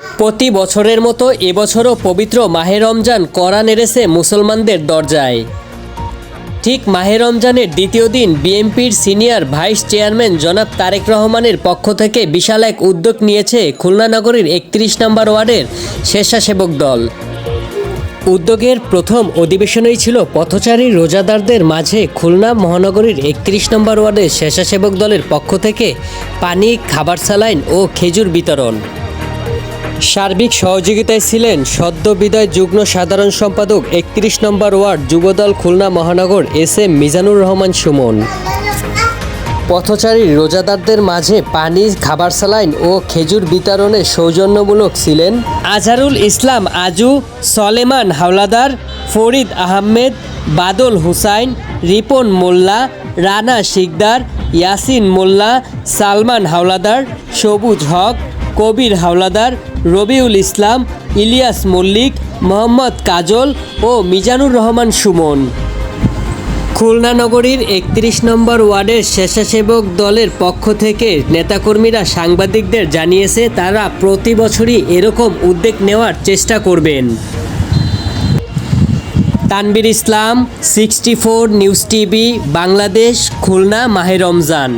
প্রতি বছরের মতো এবছরও পবিত্র মাহে রমজান করা নেড়েছে মুসলমানদের দরজায়। ঠিক মাহে রমজানের দ্বিতীয় দিন বিএনপির সিনিয়র ভাইস চেয়ারম্যান জনাব তারেক রহমানের পক্ষ থেকে বিশাল এক উদ্যোগ নিয়েছে খুলনা নগরীর একত্রিশ নম্বর ওয়ার্ডের স্বেচ্ছাসেবক দল। উদ্যোগের প্রথম অধিবেশনই ছিল পথচারী রোজাদারদের মাঝে খুলনা মহানগরীর একত্রিশ নম্বর ওয়ার্ডের স্বেচ্ছাসেবক দলের পক্ষ থেকে পানি, খাবার স্যালাইন ও খেজুর বিতরণ। সার্বিক সহযোগিতায় ছিলেন সদ্য বিদায় যুগ্ম সাধারণ সম্পাদক একত্রিশ নম্বর ওয়ার্ড যুবদল খুলনা মহানগর এস এম মিজানুর রহমান সুমন। পথচারী রোজাদারদের মাঝে পানি, খাবার স্যালাইন ও খেজুর বিতরণে সৌজন্যমূলক ছিলেন আজহারুল ইসলাম আজু, সলেমান হাওলাদার, ফরিদ আহমেদ বাদল হুসাইন, রিপন মোল্লা, রানা শিকদার, ইয়াসিন মোল্লা, সালমান হাওলাদার, সবুজ হক, কবির হাওলাদার, রবিউল ইসলাম, ইলিয়াস মল্লিক, মোহাম্মদ কাজল ও মিজানুর রহমান সুমন। খুলনা নগরীর একত্রিশ নম্বর ওয়ার্ডের স্বেচ্ছাসেবক দলের পক্ষ থেকে নেতাকর্মীরা সাংবাদিকদের জানিয়েছে, তারা প্রতি বছরই এরকম উদ্যোগ নেওয়ার চেষ্টা করবেন। Tanvir Islam sixty four news TV Bangladesh Khulna মাহে রমজান।